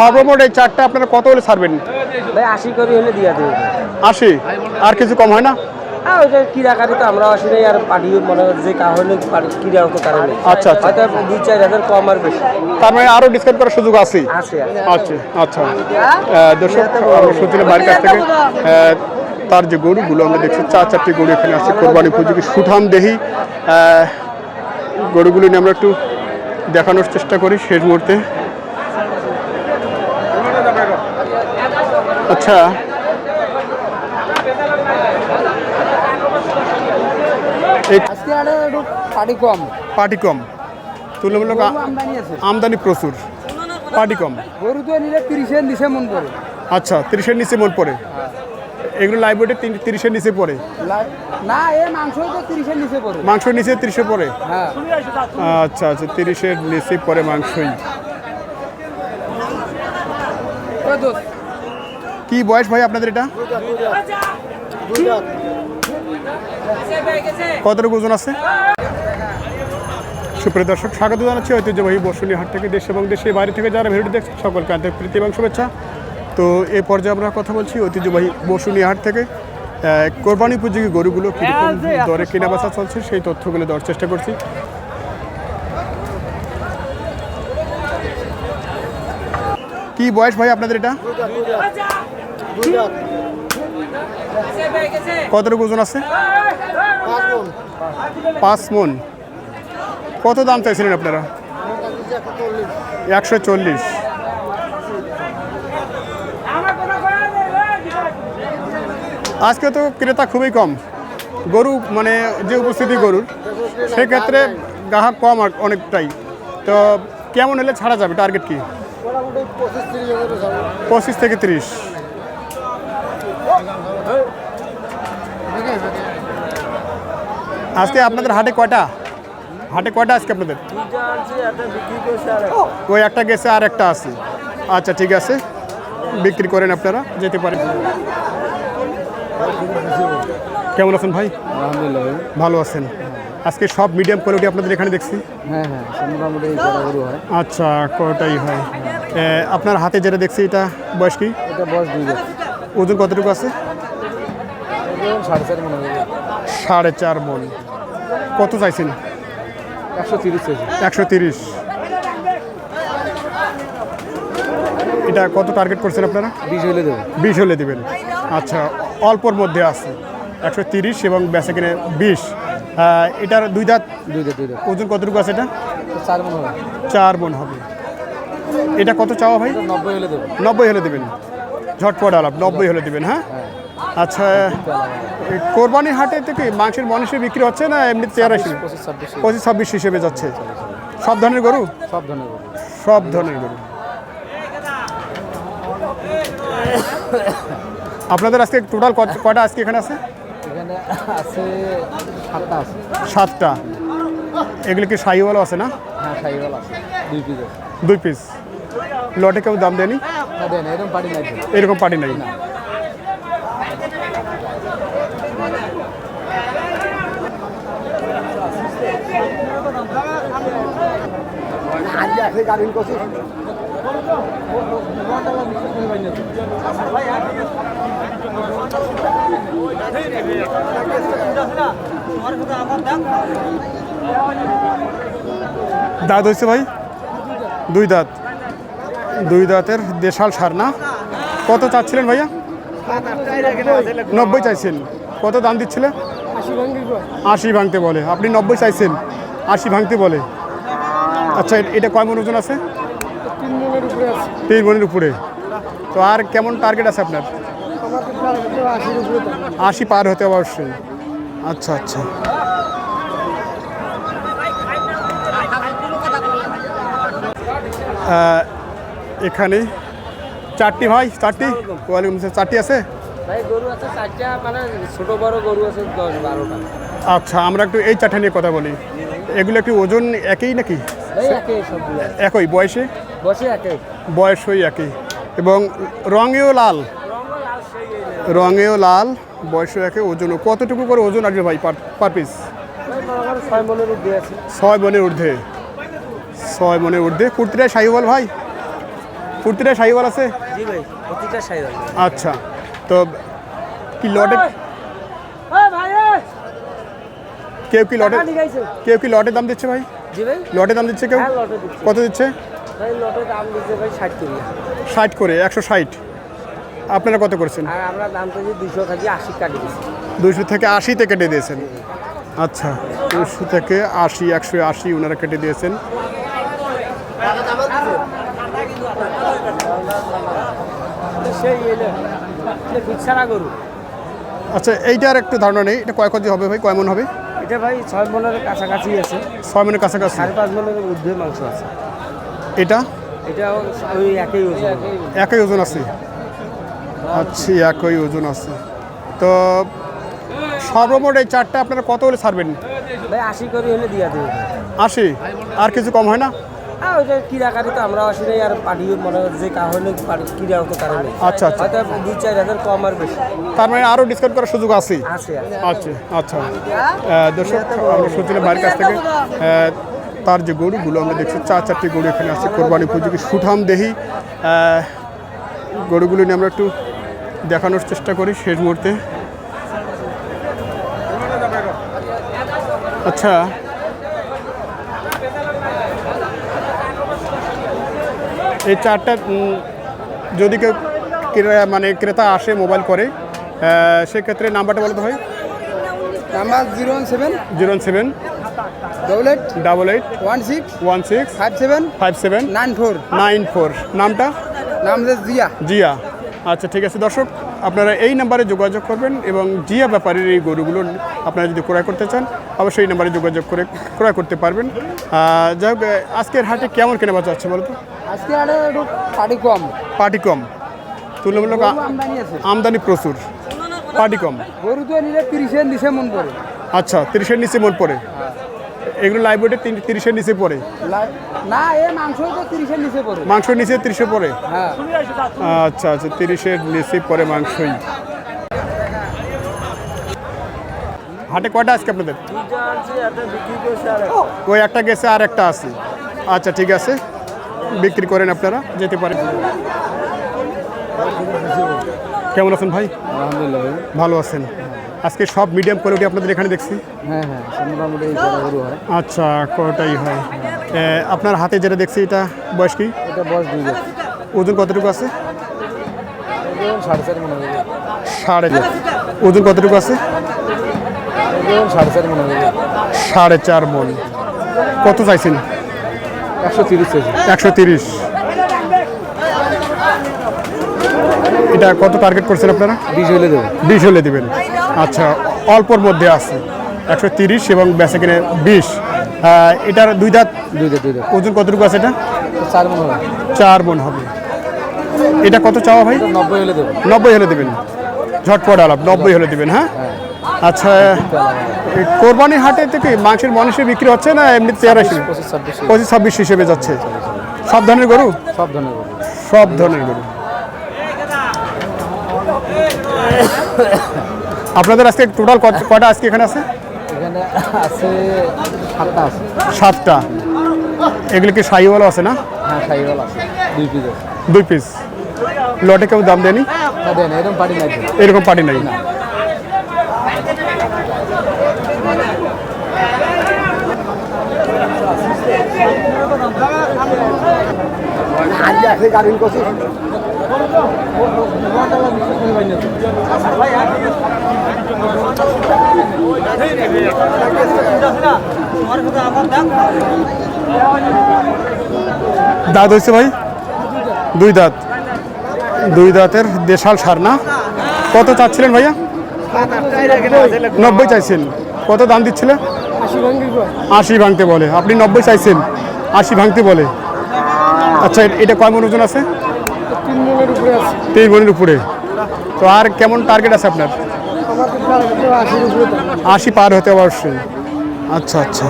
সর্বমোট এই চারটা আপনারা কত হলে ছাড়বেন? ভাই আশি করে হলে দিয়া দেবে। আশি? আর কিছু কম হয় না? হ্যাঁ ওইটা কিরাকারি তো আমরা আসি নাই আর পাঠিয়ে মনে হয় যে কা হলে কিরা হতো কারণে আচ্ছা, আচ্ছা। হয়তো দুই চার হাজার কম আর বেশি। তার মানে আরও ডিসকাউন্ট করার সুযোগ আছে আছে। আচ্ছা আচ্ছা। আহ, দর্শক আমরা শুনছিলাম বাড়ির কাছ থেকে তার যে গরুগুলো আমরা দেখছি চার চারটি গরু এখানে আছে কোরবানি উপযোগী সুঠাম দেহি। গরুগুলো নিয়ে আমরা একটু দেখানোর চেষ্টা করি শেষ মুহূর্তে। আচ্ছা। আজকে আরে একটু পাটি কম। পার্টি কম। তুলনামূলক আমদানি প্রচুর। পার্টি কম। গরু তো নিলে তিরিশের নিচে মন করে আচ্ছা তিরিশের নিচে মন পড়ে। এগুলো লাইভ ওয়েটে তিরিশের নিচে পড়ে। না এ মাংস তো তিরিশের নিচে পড়ে। মাংস নিচে তিরিশে পড়ে? হ্যাঁ। আচ্ছা আচ্ছা তিরিশের নিচে পড়ে মাংসই। কি বয়স ভাই আপনাদের এটা? কতটুকু ওজন আছে? সুপ্রিয় দর্শক, স্বাগত জানাচ্ছি ঐতিহ্যবাহী বর্ষণী হাট থেকে দেশ এবং দেশের বাইরে থেকে যারা ভিডিও দেখছেন, সকলকে আন্তরিক প্রীতি এবং শুভেচ্ছা। তো এই পর্যায়ে আমরা কথা বলছি ঐতিহ্যবাহী বর্ষণী হাট থেকে কোরবানি উপযোগী গরুগুলো কীরকম দরে কেনা বেচা চলছে, সেই তথ্যগুলো দেওয়ার চেষ্টা করছি। কি বয়স ভাই আপনাদের এটা? কতটুকু ওজন আছে? পাঁচ মন। কত দাম চাইছিলেন আপনারা? একশো চল্লিশ। আজকে তো ক্রেতা খুবই কম। গরু মানে যে উপস্থিতি গরুর, সেক্ষেত্রে গ্রাহক কম অনেকটাই। তো কেমন হলে ছাড়া যাবে? টার্গেট কি? পঁচিশ থেকে তিরিশ। আজকে আপনাদের হাটে কয়টা? হাটে কয়টা আজকে আপনাদের? ওই একটা গেছে আর একটা আছে। আচ্ছা ঠিক আছে। বিক্রি করেন আপনারা যেতে পারেন। কেমন আছেন ভাই? আলহামদুলিল্লাহ ভালো আছেন। আজকে সব মিডিয়াম কোয়ালিটি আপনাদের এখানে দেখছি। হ্যাঁ হ্যাঁ মোটামুটি গরু হয়। আচ্ছা কোটাই হয়? এ, আপনার হাতে যেটা দেখছি এটা বয়স কি? এটা বয়স দুই ওজন কতটুকু আছে? সাড়ে চার মনে কত চাইছেন? একশো তিরিশ একশো তিরিশ। এটা কত টার্গেট করছেন আপনারা? বিশ হলে দেবে। বিশ হলে দেবেন। আচ্ছা অল্পর মধ্যে আছে। একশো তিরিশ এবং বেচা কিনে বিশ। এটার দুই দাঁত? দুইটা দুইটা ওজন কতটুকু আছে এটা? চার মনে হয় চার মন হবে। এটা কত চাওয়া ভাই? নব্বই হলে দেবে। নব্বই হলে দেবেন। ঝটপট আলাপ নব্বই হলে দেবেন হ্যাঁ? আচ্ছা এই কোরবানি হাটে থেকে মাংসের মানুষের বিক্রি হচ্ছে না এমনি হিসেবে? পঁচিশ ছাব্বিশ হিসেবে। যাচ্ছে। সব ধরনের গরু? সব ধরনের গরু। সব ধরনের গরু। আপনাদের আজকে টোটাল কটা আজকে এখানে আছে? আছে সাতটা এগুলো কি শাহিওয়ালা আছে না? হ্যাঁ সাইওয়াল আছে। দুই পিস আছে। দুই পিস লটে কেউ দাম দেয়নি? এরকম পার্টি নাই। দাঁত হয়েছে ভাই? দুই দাঁত। দুই দাঁতের দেশাল সার না। কত চাচ্ছিলেন ভাইয়া? নব্বই চাইছেন। কত দাম দিচ্ছিলে? আশি ভাঙতে বলে। আপনি নব্বই চাইছেন। আশি ভাঙতে বলে। আচ্ছা এটা কয় মন ওজন আছে? তিন মনের উপরে তো আর কেমন টার্গেট আছে আপনার? আশি পার হতে অবশ্যই। আচ্ছা আচ্ছা। এখানে চারটি ভাই চারটি? ওয়ালাইকুম আসসালাম চারটি আছে? মানে আচ্ছা আমরা একটু এই চারটা নিয়ে কথা বলি। এগুলো একটু ওজন একই নাকি? একই বয়সে? বয়স ওই একই। এবং রঙেও লাল? রঙেও লাল বয়সও একে ওজনও। কতটুকু করে ওজন আসবে ভাই পার পার পিস ছয় মনের ঊর্ধ্বে। ছয় মনের ঊর্ধ্বে কুর্তিটাই সাইবল ভাই? ফুর্তিটা সাইওয়াল আছে? জি ভাই আচ্ছা তো কি লটে কেউ কি লটে কেউ কি লটের দাম দিচ্ছে ভাই? জি ভাই। লটে দাম দিচ্ছে কেউ? হ্যাঁ কত দিচ্ছে? ভাই লটের দাম দিচ্ছে ভাই ষাট করে। একশো ষাট। আপনারা কত করছেন? আর আমরা দাম তো দুশো কাটি থেকে আশিতে কেটে দিয়েছেন। আচ্ছা দুশো থেকে আশি একশো আশি ওনারা কেটে দিয়েছেন। সেই ফিক্সারা গরু। আচ্ছা এইটার একটু ধারণা নেই এটা কয় কেজি হবে ভাই কয় মন হবে? এটা ভাই ছয় মনের কাছাকাছি আছে। ছয় মনের কাছাকাছি? সাড়ে পাঁচ মনের ঊর্ধ্বে মাংস আছে। এটা? এটা ওই একই ওজন। একই ওজন আছে? আচ্ছা একই ওজন আছে। তো সর্বমোট এই চারটা আপনারা কত হলে ছাড়বেন? ভাই আশি করে হলে দিয়া দেবে। আশি? আর কিছু কম হয় না? হ্যাঁ ওইটা কিরাকারি তো আমরা আর মনে যে কারণে কিরা হতে কারণে আচ্ছা আচ্ছা। হয়তো দুই চার হাজার কম আর বেশি। তার মানে আরও ডিসকাউন্ট করার সুযোগ আছে? আছে আছে। আচ্ছা আচ্ছা। দর্শক আমরা শুনছিলাম বাড়ির কাছ থেকে তার যে গরুগুলো আমরা দেখছি চার চারটি গরু এখানে আছে কোরবানি উপযোগী সুঠাম দেহি। গরুগুলো নিয়ে আমরা একটু দেখানোর চেষ্টা করি শেষ মুহূর্তে। আচ্ছা। এই চারটা যদি কেউ মানে ক্রেতা আসে মোবাইল করে সেক্ষেত্রে নাম্বারটা বলতে হয় number zero one seven zero one seven double eight double eight one six one six five seven five seven nine four nine four. নামটা? নাম জিয়া। জিয়া। আচ্ছা ঠিক আছে দর্শক। আপনারা এই নাম্বারে যোগাযোগ করবেন এবং জিয়া ব্যাপারের এই গরুগুলো আপনারা যদি ক্রয় করতে চান অবশ্যই এই নাম্বারে যোগাযোগ করে ক্রয় করতে পারবেন। যাই হোক আজকের হাটে কেমন কেনা বেচা হচ্ছে বলতো? আজকে পার্টি কম। কম। তুলনামূলক আমদানি আমদানি প্রচুর। পার্টি কম। গরু তো নিলে তিরিশের নিচে মন পড়ে। আচ্ছা তিরিশের নিচে মন পড়ে। এগুলো লাইভ ওয়েটে তিরিশের নিচে পড়ে। না এ মাংস তো তিরিশের নিচে পড়ে। মাংস নিচে তিরিশে পড়ে? হ্যাঁ। আচ্ছা আচ্ছা তিরিশের নিচে পরে মাংসই। হাটে কয়টা আজকে আপনাদের? ওই একটা গেছে আর একটা আছে। আচ্ছা ঠিক আছে। বিক্রি করেন আপনারা যেতে পারেন। কেমন আছেন ভাই? আলহামদুলিল্লাহ ভালো আছেন। আজকে সব মিডিয়াম কোয়ালিটি আপনাদের এখানে দেখছি? হ্যাঁ হ্যাঁ মোটামুটি হয়। আচ্ছা কোটাই হয়? আপনার হাতে যেটা দেখছি এটা বয়স কি? এটা বয়স দুই ওজন কতটুকু আছে? সাড়ে চার মনে সাড়ে চার। ওজন কতটুকু আছে? সাড়ে চার মনে সাড়ে চার মন। কত চাইছেন? একশো তিরিশ চাইছে। একশো তিরিশ। এটা কত টার্গেট করছেন আপনারা? বিশ হলে দেবে। বিশ হলে দিবেন। আচ্ছা অল্পর মধ্যে আছে। একশো তিরিশ এবং বেচা কিনে বিশ। এটার দুই দাঁত? দুই দেড় দুই ওজন কতটুকু আছে এটা? চার মনে হবে। চার মন হবে। এটা কত চাওয়া ভাই? নব্বই হলে দেবে নব্বই হলে দেবেন। ঝটপট আলাপ নব্বই হলে দেবেন হ্যাঁ? আচ্ছা এই কোরবানি হাটে থেকে মাংসের মানুষের বিক্রি হচ্ছে না এমনি চেয়ারা হিসেবে পঁচিশ ছাব্বিশ। পঁচিশ ছাব্বিশ হিসেবে যাচ্ছে। সব ধরনের গরু? সব ধরনের গরু। সব ধরনের গরু। আপনাদের আজকে টোটাল কয়টা আজকে এখানে আছে? এখানে আছে সাতটা আছে। সাতটা। এগুলো কি শাহিওয়ালা আছে না? হ্যাঁ সাইকেল আছে। দুই পিস দুই পিস লটে কেউ দাম দেয়নি? না এরকম পার্টি নাই। এরকম পার্টি নাই। দাঁত হয়েছে ভাই? দুই দাঁত। দুই দাঁতের দেশাল সার না? কত চাচ্ছিলেন ভাইয়া? নব্বই চাইছেন। কত দাম দিচ্ছিলেন আশি ভাঙতে বলে। আপনি নব্বই চাইছেন। আশি ভাঙতে বলে। আচ্ছা এটা কয় মন ওজন আছে? তিন মনের উপরে তো আর কেমন টার্গেট আছে আপনার? আশি পার হতে অবশ্যই। আচ্ছা আচ্ছা।